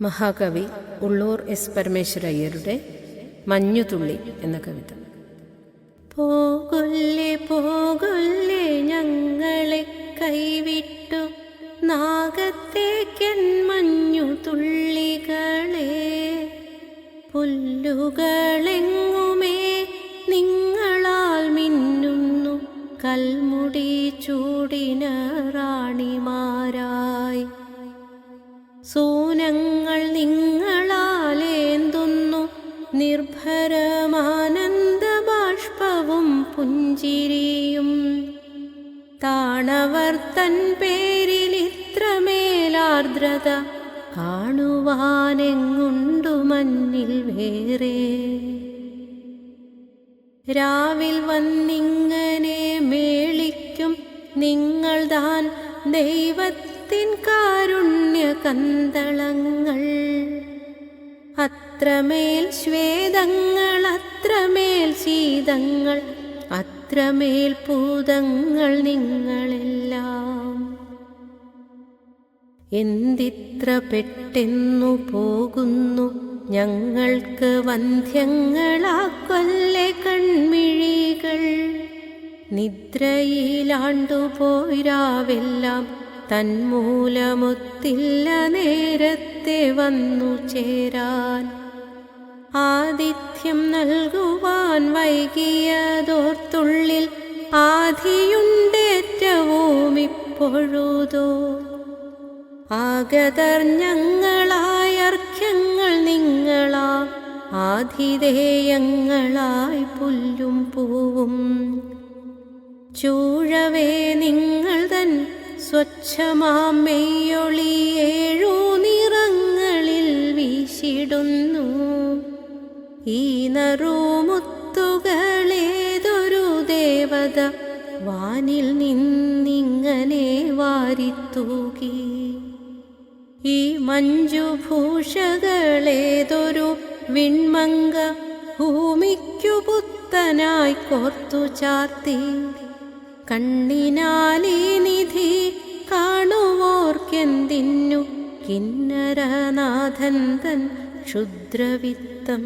മഹാകവി ഉള്ളൂർ എസ് പരമേശ്വരയ്യരുടെ മഞ്ഞുതുള്ളി എന്ന കവിത. പോകൊല്ലേ പോകൊല്ലേ ഞങ്ങളെ കൈവിട്ടു. നാഗത്തേക്കൻ മഞ്ഞുതുള്ളികളെ. പുല്ലുകളെങ്ങുമേ നിങ്ങളാൽ മിന്നുന്നു. കൽമുടി ചൂടിന റാണിമാരായി. സൂനങ്ങൾ നിങ്ങളാലേന്തുന്നു? നിർഭരമാനന്ദ ബാഷ്പവും പുഞ്ചിരിയും. താണവർ തൻ പേരിൽ ഇത്രമേലാർദ്രത കാണുവാനെങ്ങുണ്ടു മഞ്ഞിൽ വേറെ? രാവിൽ വന്നിങ്ങനെ മേളിക്കും നിങ്ങൾ താൻ ദൈവത്തിൻ കാരുണ്യ കന്തളങ്ങൾ. അത്രമേൽ ശ്വേതങ്ങൾ അത്രമേൽ ശീതങ്ങൾ അത്രമേൽ പൂതങ്ങൾ നിങ്ങളെല്ലാം. എന്തിത്ര പെട്ടെന്നു പോകുന്നു ഞങ്ങൾക്ക് വന്ധ്യങ്ങളാക്കൊല്ലെ കൺമിഴികൾ. നിദ്രയിലാണ്ടുപോയി രാവെല്ലാം തന്മൂലമൊത്തില്ല നേരത്തെ വന്നു ചേരാൻ. ആതിഥ്യം നൽകുവാൻ വൈകിയതോർത്തുള്ളിൽ ആധിയുണ്ടേറ്റവും ഇപ്പോഴുതോ ആഗതർ ഞങ്ങളായർഘ്യങ്ങൾ നിങ്ങളാ ആതിഥേയങ്ങളായി പുല്ലും പൂവും. ചൂഴവേ നിങ്ങൾ തൻ സ്വച്ഛമാം ഏഴു നിറങ്ങളിൽ വീശിടുന്നു. ഈ നറുമുത്തുകളേതൊരു ദേവത വാനിൽ നിന്നിങ്ങനെ വാരിത്തൂകി. ഈ മഞ്ജുഭൂഷകളേതൊരു വിൺമങ്ക ഭൂമിക്കു പുത്തനായി കോർത്തു ചാത്തി കണ്ണിനാലേ നിധി കിന്നരനാഥൻ തൻ ക്ഷുദ്രവിത്തം.